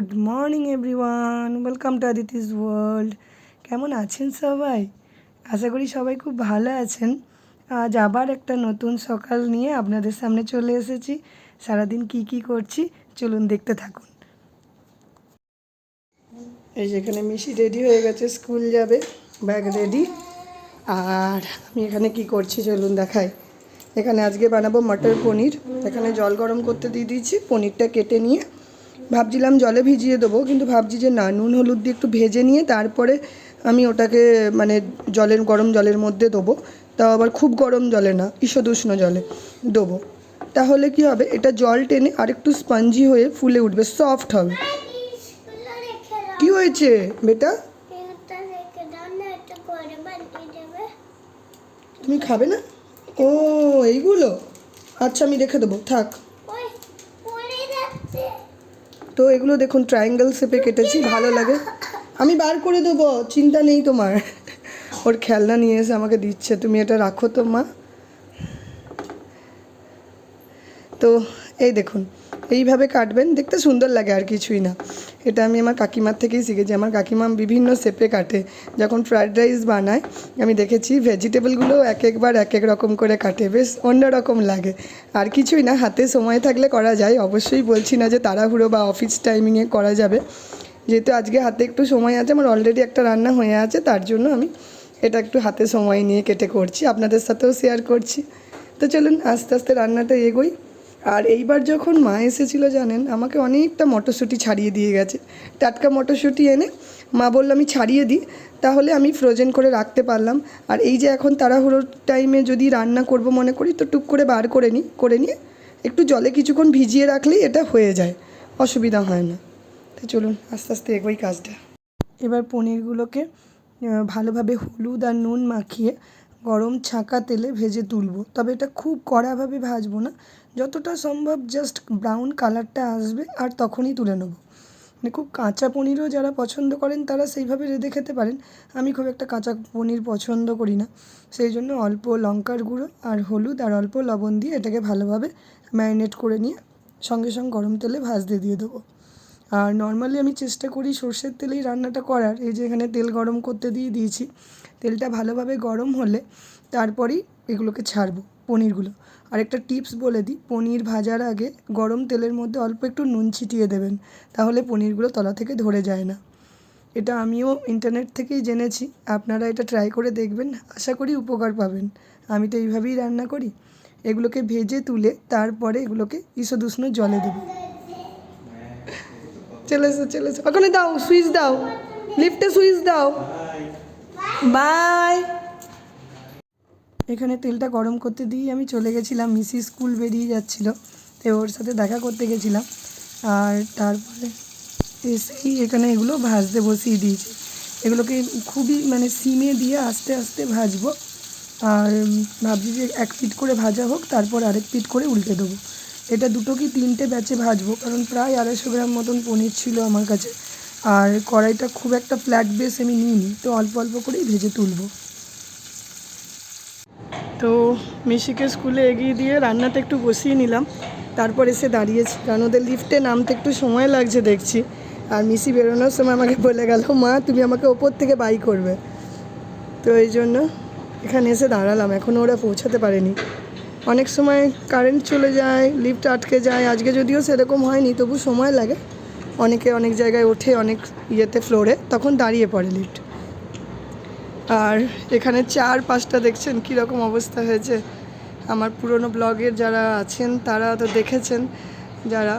Good morning everyone welcome to Aditi's world কেমন আছেন সবাই? আশা করি সবাই খুব ভালো আছেন। আজ আবার একটা নতুন সকাল নিয়ে আপনাদের সামনে চলে এসেছি। সারাদিন কি কি করছি, চলুন দেখতে থাকুন। এই যেখানে মিশি রেডি হয়ে গেছে, স্কুল যাবে, ব্যাগ রেডি। আর আমি এখানে কি করছি চলুন দেখাই। এখানে আজকে বানাবো মটর পনির। এখানে জল গরম করতে দিয়ে দিয়েছি, পনিরটা কেটে নিয়ে ভাবছিলাম জলে ভিজিয়ে দেবো, কিন্তু ভাবছি যে না, নুন, হলুদ দিয়ে একটু ভেজে নিয়ে তারপরে আমি ওটাকে মানে জলের, গরম জলের মধ্যে দেবো। তাও আবার খুব গরম জলে না, ঈষদুষ্ণ জলে দেবো। তাহলে কি হবে? এটা জল টেনে আরেকটু স্পঞ্জি হয়ে ফুলে উঠবে, সফট হবে। কি হয়েছে বেটা? তুমি খাবে না? ও, এইগুলো? আচ্ছা আমি রেখে দেবো, থাক। তো এগুলো দেখুন ট্রায়াঙ্গেল শেপে কেটেছি, ভালো লাগে। আমি বার করে দেবো, চিন্তা নেই তোমার। ওর খেলনা নিয়ে এসে আমাকে দিচ্ছে, তুমি এটা রাখো তো মা। তো এই দেখুন এইভাবে কাটবেন, দেখতে সুন্দর লাগে আর কিছুই না। এটা আমি আমার কাকিমার থেকেই শিখেছি। আমার কাকিমা বিভিন্ন শেপে কাটে। যখন ফ্রায়েড রাইস বানায়, আমি দেখেছি ভেজিটেবলগুলো এক একবার এক এক রকম করে কাটে। বেশ অন্যরকম লাগে। আর কিছুই না, হাতে সময় থাকলে করা যায়। অবশ্যই বলছি না যে তাড়াহুড়ো বা অফিস টাইমিংয়ে করা যাবে। যেহেতু আজকে হাতে একটু সময় আছে, আমার অলরেডি একটা রান্না হয়ে আছে, তার জন্য আমি এটা একটু হাতে সময় নিয়ে কেটে করছি। আপনাদের সাথেও শেয়ার করছি। তো চলুন, আস্তে আস্তে রান্নাটা এগোই। আর এইবার যখন মা এসেছিল জানেন, আমাকে অনেকটা মটরশুঁটি ছাড়িয়ে দিয়ে গেছে। টাটকা মটরশুঁটি এনে মা বলল, আমি ছাড়িয়ে দিই, তাহলে আমি ফ্রোজেন করে রাখতে পারলাম। আর এই যে এখন তাড়াহুড়োর টাইমে যদি রান্না করব মনে করি, তো টুক করে বার করে নিই, করে নিয়ে একটু জলে কিছুক্ষণ ভিজিয়ে রাখলেই এটা হয়ে যায়। অসুবিধা হয় না। তো চলুন, আস্তে আস্তে এগোই কাজটা। এবার পনিরগুলোকে ভালোভাবে হলুদ আর নুন মাখিয়ে গরম ছাঁকা তেলে ভেজে তুলবো। তবে এটা খুব কড়াভাবে ভাজবো না যতটা সম্ভব জাস্ট ব্রাউন কালারটা আসবে আর তখনই তুলে নেব। মানে খুব কাঁচা পনিরও যারা পছন্দ করেন, তারা সেইভাবে রেঁধে খেতে পারেন। আমি খুব একটা কাঁচা পনির পছন্দ করি না। সেই জন্য অল্প লঙ্কার গুঁড়ো আর হলুদ আর অল্প লবণ দিয়ে এটাকে ভালোভাবে ম্যারিনেট করে নিয়ে সঙ্গে সঙ্গে গরম তেলে ভাজতে দিয়ে দেবো। আর নর্মালি আমি চেষ্টা করি সর্ষের তেলেই রান্নাটা করার। এই যে এখানে তেল গরম করতে দিয়ে দিয়েছি। তেলটা ভালোভাবে গরম হলে তারপরেই এগুলোকে ছাড়বো। পনিরগুলো। আর একটা টিপস বলে দিই পনির ভাজার আগে গরম তেলের মধ্যে অল্প একটু নুন ছিটিয়ে দেবেন তাহলে পনিরগুলো তলা থেকে ধরে যায় না। এটা আমিও ইন্টারনেট থেকেই জেনেছি আপনারা এটা ট্রাই করে দেখবেন আশা করি উপকার পাবেন। আমি তো এইভাবেই রান্না করি। এগুলোকে ভেজে তুলে তারপরে এগুলোকে ঈষদুষ্ণ জলে দেবো। চলে এসো চলে এসো। ওখানে দাও সুইচ দাও। লিফটে সুইচ দাও। বাই এখানে তেলটা গরম করতে দিয়ে আমি চলে গেছিলাম। মিসি স্কুল বেরিয়ে যাচ্ছিল, তো ওর সাথে দেখা করতে গেছিলাম। আর তারপরে এসেই এখানে এগুলো ভাজতে বসিয়ে দিয়েছি। এগুলোকে খুবই মানে সিমে দিয়ে আস্তে আস্তে ভাজবো। আর ভাবছি যে এক পিট করে ভাজা হোক, তারপর আরেক পিট করে উল্টে দেবো। এটা দুটো কি তিনটে ব্যাচে ভাজবো? কারণ প্রায় আড়াইশো গ্রাম মতন পনির ছিল আমার কাছে। আর কড়াইটা খুব একটা ফ্ল্যাট বেস আমি নিইনি, তো অল্প অল্প করেই ভেজে তুলবো। তো মিশিকে স্কুলে এগিয়ে দিয়ে রান্নাতে একটু বসিয়ে নিলাম। তারপর এসে দাঁড়িয়েছি। কারণ ওদের লিফটে নামতে একটু সময় লাগছে দেখছি। আর মিশি বেরোনোর সময় আমাকে বলে গেল, মা, তুমি আমাকে ওপর থেকে বাই করবে। তো এই জন্য এখানে এসে দাঁড়ালাম। এখনও ওরা পৌঁছাতে পারেনি। অনেক সময় কারেন্ট চলে যায় লিফট আটকে যায়। আজকে যদিও সেরকম হয়নি, তবু সময় লাগে। অনেকে অনেক জায়গায় ওঠে, অনেক ইয়েতে ফ্লোরে তখন দাঁড়িয়ে পড়ে লিফট আর এখানে চার পাঁচটা দেখছেন কীরকম অবস্থা হয়েছে। আমার পুরনো ব্লগের যারা আছেন, তারা তো দেখেছেন যারা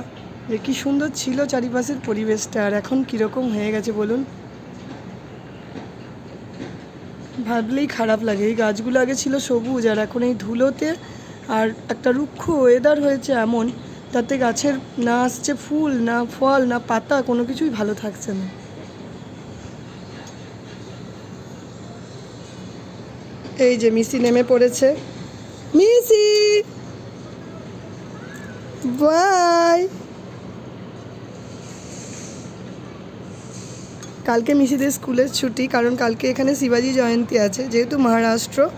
যে কী সুন্দর ছিল চারিপাশের পরিবেশটা আর এখন কীরকম হয়ে গেছে বলুন। ভাবলেই খারাপ লাগে। এই গাছগুলো আগে ছিল সবুজ আর এখন এই ধুলোতে আর একটা রুক্ষ ওয়েদার হয়েছে এমন, তাতে গাছের না আসছে ফুল, না ফল, না পাতা, কোনো কিছুই ভালো থাকছে না। এই যে মিসি নেমে পড়েছে। মিসি! বাই! কালকে মিসিদের স্কুলের ছুটি, কারণ কালকে এখানে শিবাজি জয়ন্তী আছে, যেহেতু মহারাষ্ট্র।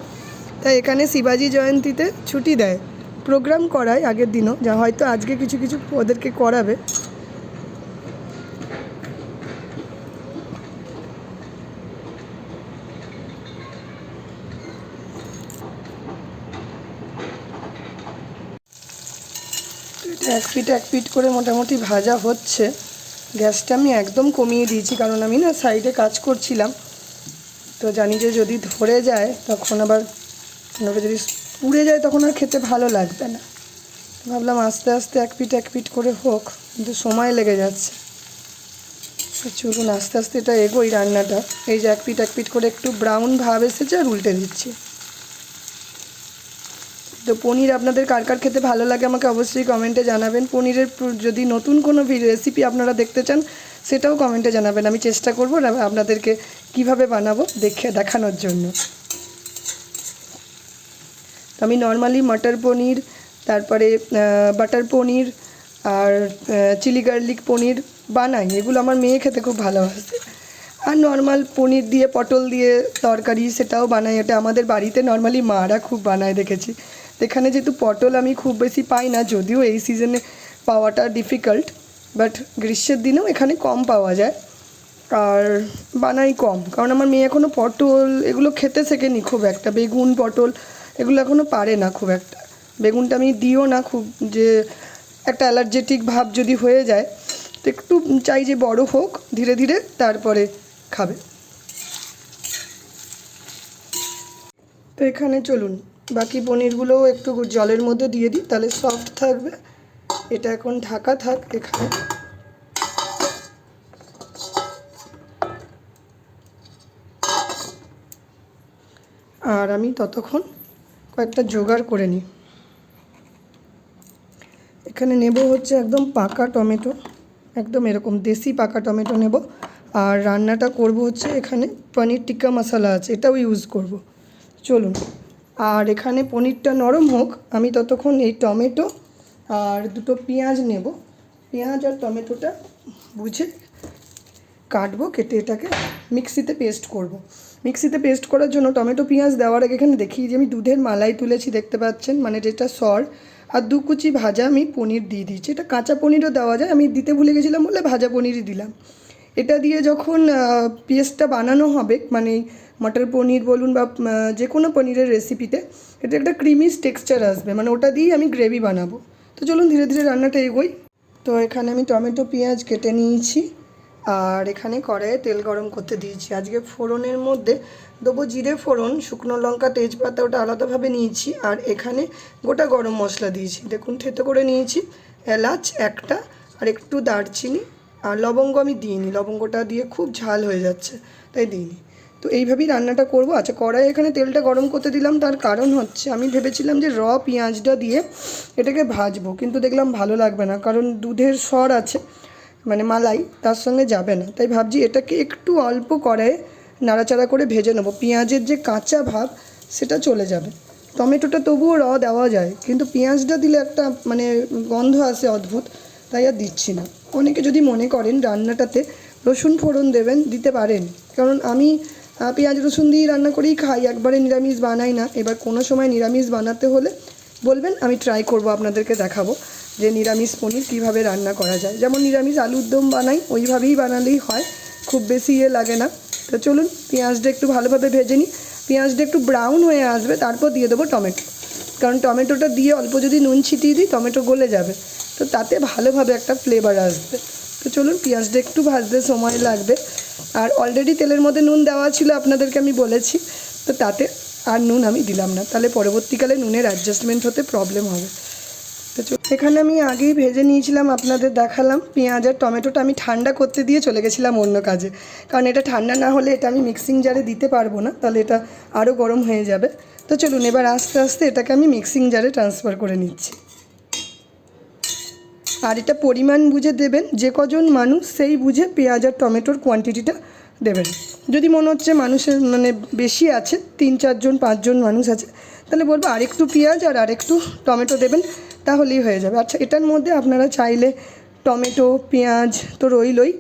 তাই এখানে শিবাজি জয়ন্তীতে ছুটি দেয়। প্রোগ্রাম করায় আগের দিনও, যা হয়তো আজকে কিছু কিছু ওদেরকে করাবে। পিঠ এক পিঠ করে মোটামুটি ভাজা হচ্ছে। গ্যাসটা আমি একদম কমিয়ে দিয়েছি, কারণ আমি না সাইডে কাজ করছিলাম। তো জানি যে যদি ধরে যায়, তখন আবার যদি পুড়ে যায়, তখন আর খেতে ভালো লাগবে না। ভাবলাম আস্তে আস্তে এক পিট এক পিট করে হোক, কিন্তু সময় লেগে যাচ্ছে। চলুন আস্তে আস্তে এটা এগোই রান্নাটা। এই যে এক পিট এক পিট করে একটু ব্রাউন ভাব এসেছে আর উল্টে দিচ্ছি। তো পনির আপনাদের কার কার খেতে ভালো লাগে আমাকে অবশ্যই কমেন্টে জানাবেন। পনিরের যদি নতুন কোনো রেসিপি আপনারা দেখতে চান, সেটাও কমেন্টে জানাবেন। আমি চেষ্টা করব আপনাদেরকে কীভাবে বানাবো দেখে দেখানোর জন্য। আমি নর্মালি মটর পনির, তারপরে বাটার পনির আর চিলি গার্লিক পনির বানাই। এগুলো আমার মেয়ে খেতে খুব ভালোবাসে। আর নর্মাল পনির দিয়ে, পটল দিয়ে তরকারি সেটাও বানাই। এটা আমাদের বাড়িতে নর্মালি মারা খুব বানায়, দেখেছি। এখানে যেহেতু পটল আমি খুব বেশি পাই না, যদিও এই সিজনে পাওয়াটা ডিফিকাল্ট বাট গ্রীষ্মের দিনেও এখানে কম পাওয়া যায়। আর বানাই কম, কারণ আমার মেয়ে এখনও পটল এগুলো খেতে শেখেনি খুব একটা, বেগুন পটল এগুলো এখনও পারে না খুব একটা। বেগুনটা আমি দিও না খুব, যে একটা অ্যালার্জেটিক ভাব যদি হয়ে যায়, তো একটু চাই যে বড় হোক, ধীরে ধীরে তারপরে খাবে। তো এখানে চলুন বাকি পনিরগুলোও একটু জলের মধ্যে দিয়ে দিই, তাহলে সফট থাকবে। এটা এখন ঢাকা থাক এখানে। আর আমি ততক্ষণ কয়েকটা জোগাড় করে নিই। এখানে নেব হচ্ছে একদম পাকা টমেটো, একদম এরকম দেশি পাকা টমেটো নেব। আর রান্নাটা করব হচ্ছে এখানে পনির টিক্কা মশলা আছে, এটাও ইউজ করব। চলুন। আর এখানে পনিরটা নরম হোক, আমি ততক্ষণ এই টমেটো আর দুটো পেঁয়াজ নেব। পেঁয়াজ আর টমেটোটা বুঝে কাটবো, কেটে এটাকে মিক্সিতে পেস্ট করব। মিক্সিতে পেস্ট করার জন্য টমেটো পেঁয়াজ দেওয়ার আগে এখানে দেখি যে আমি দুধের মালাই তুলেছি, দেখতে পাচ্ছেন? মানে যেটা সর। আর দু কুচি ভাজা আমি পনির দিয়ে দিয়েছি। এটা কাঁচা পনিরও দেওয়া যায়। আমি দিতে ভুলে গেছিলাম বলে ভাজা পনিরই দিলাম। এটা দিয়ে যখন পেস্টটা বানানো হবে মানে মটর পনির বলুন বা যে কোনো পনিরের রেসিপিতে এটা একটা ক্রিমিস টেক্সচার আসবে। মানে ওটা দিয়েই আমি গ্রেভি বানাবো। তো চলুন ধীরে ধীরে রান্নাটা এগোই। তো এখানে আমি টমেটো, পেঁয়াজ কেটে নিয়েছি। আর এখানে কড়াইয়ে তেল গরম করতে দিয়েছি। আজকে ফোড়নের মধ্যে দেবো জিরে ফোড়ন, শুকনো লঙ্কা, তেজপাতা, ওটা আলাদাভাবে নিয়েছি। আর এখানে গোটা গরম মশলা দিয়েছি। দেখুন, থেতো করে নিয়েছি। এলাচ একটা, আর একটু দারচিনি। আর লবঙ্গ আমি দিইনি, লবঙ্গটা দিয়ে খুব ঝাল হয়ে যাচ্ছে, তাই দিইনি। তো এইভাবেই রান্নাটা করব। আচ্ছা কড়াই এখানে তেলটা গরম করতে দিলাম, তার কারণ হচ্ছে আমি ভেবেছিলাম যে র পেঁয়াজটা দিয়ে এটাকে ভাজবো, কিন্তু দেখলাম ভালো লাগবে না, কারণ দুধের স্বর আছে মানে মালাই, তার সঙ্গে যাবে না। তাই ভাবছি এটাকে একটু অল্প কড়াইয়ে নাড়াচাড়া করে ভেজে নেব। পেঁয়াজের যে কাঁচা ভাব, সেটা চলে যাবে। টমেটোটা তবুও র দেওয়া যায়, কিন্তু পেঁয়াজটা দিলে একটা মানে গন্ধ আসে অদ্ভুত। তাই আর দিচ্ছি না। অনেকে যদি মনে করেন রান্নাটাতে রসুন ফোড়ন দেবেন, দিতে পারেন। কারণ আমি পেঁয়াজ রসুন দিয়ে রান্না করেই খাই, একবারে নিরামিষ বানাই না। এবার কোনো সময় নিরামিষ বানাতে হলে বলবেন, আমি ট্রাই করব, আপনাদেরকে দেখাবো যে নিরামিষ পনির কীভাবে রান্না করা যায়। যেমন নিরামিষ আলুর দম বানাই, ওইভাবেই বানালেই হয়, খুব বেশি ইয়ে লাগে না। তো চলুন, পেঁয়াজটা একটু ভালোভাবে ভেজে নিই। পেঁয়াজটা একটু ব্রাউন হয়ে আসবে, তারপর দিয়ে দেবো টমেটো। কারণ টমেটোটা দিয়ে অল্প যদি নুন ছিটিয়ে দিই, টমেটো গলে যাবে। তো তাতে ভালোভাবে একটা ফ্লেভার আসবে। তো চলুন পেঁয়াজটা একটু ভাজতে সময় লাগবে। আর অলরেডি তেলের মধ্যে নুন দেওয়া ছিল, আপনাদেরকে আমি বলেছি। তো তাতে আর নুন আমি দিলাম না। তাহলে পরবর্তীকালে নুনের অ্যাডজাস্টমেন্ট হতে প্রবলেম হবে। তো এখানে আমি আগেই ভেজে নিয়েছিলাম, আপনাদের দেখালাম। পেঁয়াজ আর টমেটোটা আমি ঠান্ডা করতে দিয়ে চলে গেছিলাম অন্য কাজে। কারণ এটা ঠান্ডা না হলে এটা আমি মিক্সিং জারে দিতে পারব না। তাহলে এটা আরও গরম হয়ে যাবে। তো চলুন, এবার আস্তে আস্তে এটাকে আমি মিক্সিং জারে ট্রান্সফার করে নিচ্ছি। আর এটা পরিমাণ বুঝে দেবেন, যে কজন মানুষ সেই বুঝে পেঁয়াজ আর টমেটোর কোয়ান্টিটিটা দেবেন। যদি মনে হচ্ছে মানুষের মানে বেশি আছে, তিন চারজন পাঁচজন মানুষ আছে, তাহলে বলব আরেকটু পেঁয়াজ আর আরেকটু টমেটো দেবেন, তাহলেই হয়ে যাবে। আচ্ছা এটার মধ্যে আপনারা চাইলে টমেটো, পেঁয়াজ তো রইলই,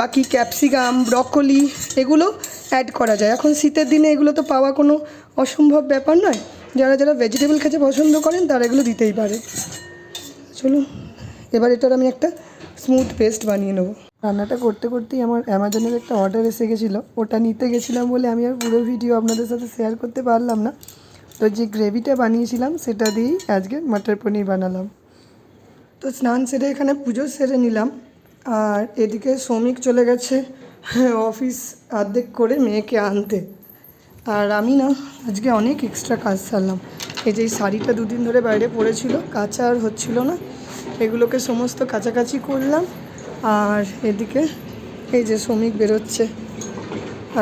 বাকি ক্যাপসিকাম, ব্রকলি, এগুলো অ্যাড করা যায়। এখন শীতের দিনে এগুলো তো পাওয়া কোনো অসম্ভব ব্যাপার নয়। যারা যারা ভেজিটেবল খেতে পছন্দ করেন, তারা এগুলো দিতেই পারে। চলুন। এবার এটার আমি একটা স্মুথ পেস্ট বানিয়ে নেব। রান্নাটা করতে করতেই আমার অ্যামাজনের একটা অর্ডার এসে গেছিল। ওটা নিতে গেছিলাম বলে আমি আর পুরো ভিডিও আপনাদের সাথে শেয়ার করতে পারলাম না। তো যে গ্রেভিটা বানিয়েছিলাম, সেটা দিয়েই আজকে মটর পনির বানালাম। তো স্নান সেরে এখানে পুজো সেরে নিলাম। আর এদিকে শ্রমিক চলে গেছে অফিস অর্ধেক করে মেয়েকে আনতে। আর আমি না, আজকে অনেক এক্সট্রা কাজ সারলাম। এই যে শাড়িটা দুদিন ধরে বাইরে পড়েছিল, কাঁচা আর হচ্ছিল না। এগুলোকে সমস্ত কাছাকাছি করলাম, আর এদিকে এই যে শ্রমিক বেরোচ্ছে।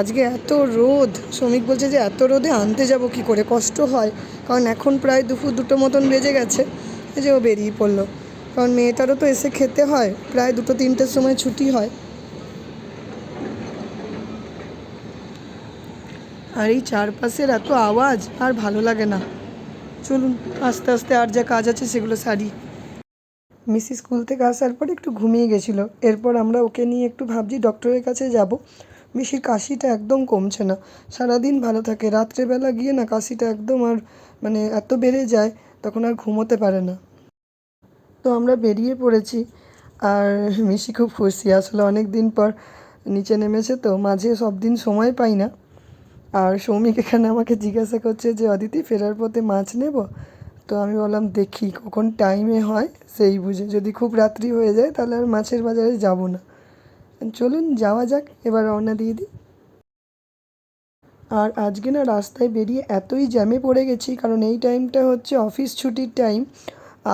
আজকে এত রোদ, শ্রমিক বলছে যে এত রোদে আনতে যাব কি করে? কষ্ট হয়, কারণ এখন প্রায় দুপুর দুটো মতন বেজে গেছে, এই যে ও বেরিয়ে পড়ল। কারণ মেয়েটারও তো এসে খেতে হয়, প্রায় দুটো তিনটের সময় ছুটি হয়। আর এই চারপাশের এত আওয়াজ, আর ভালো লাগে না। চলুন, আস্তে আস্তে আর যা কাজ আছে সেগুলো সারি। মিসি স্কুল থেকে আসার পর একটু ঘুমিয়ে গেছিল। এরপর আমরা ওকে নিয়ে একটু ভাবছি, ডক্টরের কাছে যাব? মিসির কাশিটা একদম কমছে না। সারাদিন ভালো থাকে, রাত্রেবেলা গিয়ে না কাশিটা একদম আর মানে এত বেড়ে যায়, তখন আর ঘুমোতে পারে না। তো আমরা বেরিয়ে পড়েছি আর মিশি খুব খুশি। আসলে অনেক দিন পর নিচে নেমেছে তো, মাঝে সব দিন সময় পাই না। আর সৌমিক এখানে আমাকে জিজ্ঞাসা করছে যে, অদিতি, ফেরার পথে মাছ নেব? তো আমি বললাম, দেখি কখন টাইমে হয়, সেই বুঝে। যদি খুব রাত্রি হয়ে যায়, তাহলে আর মাছের বাজারে যাব না। চলুন, যাওয়া যাক। এবার রওনা দিয়ে দিই। আর আজকে না রাস্তায় বেরিয়ে এতই জ্যামে পড়ে গেছি, কারণ এই টাইমটা হচ্ছে অফিস ছুটির টাইম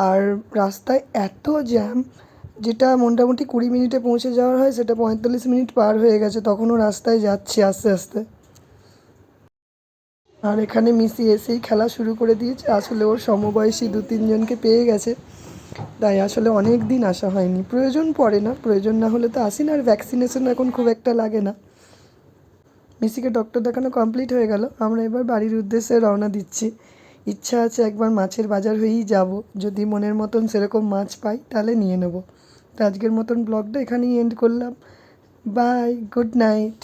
আর রাস্তায় এত জ্যাম, যেটা মোটামুটি কুড়ি মিনিটে পৌঁছে যাওয়ার হয়, সেটা পঁয়তাল্লিশ মিনিট পার হয়ে গেছে। তখনও রাস্তায় যাচ্ছি আস্তে আস্তে। আর এখানে মিসি এসেই খেলা শুরু করে দিয়েছে। আসলে ওর সমবয়সী দু তিনজনকে পেয়ে গেছে। তাই আসলে অনেক দিন আসা হয়নি। প্রয়োজন পড়ে না। প্রয়োজন না হলে তো আসি না আর ভ্যাকসিনেশন এখন খুব একটা লাগে না। মিসিকে ডক্টর দেখানো কমপ্লিট হয়ে গেল। আমরা এবার বাড়ির উদ্দেশ্যে রওনা দিচ্ছি। ইচ্ছা আছে একবার মাছের বাজার হয়েই যাব। যদি মনের মতন সেরকম মাছ পাই, তাহলে নিয়ে নেব। তো আজকের মতন ব্লগটা এখানেই এন্ড করলাম। Bye good night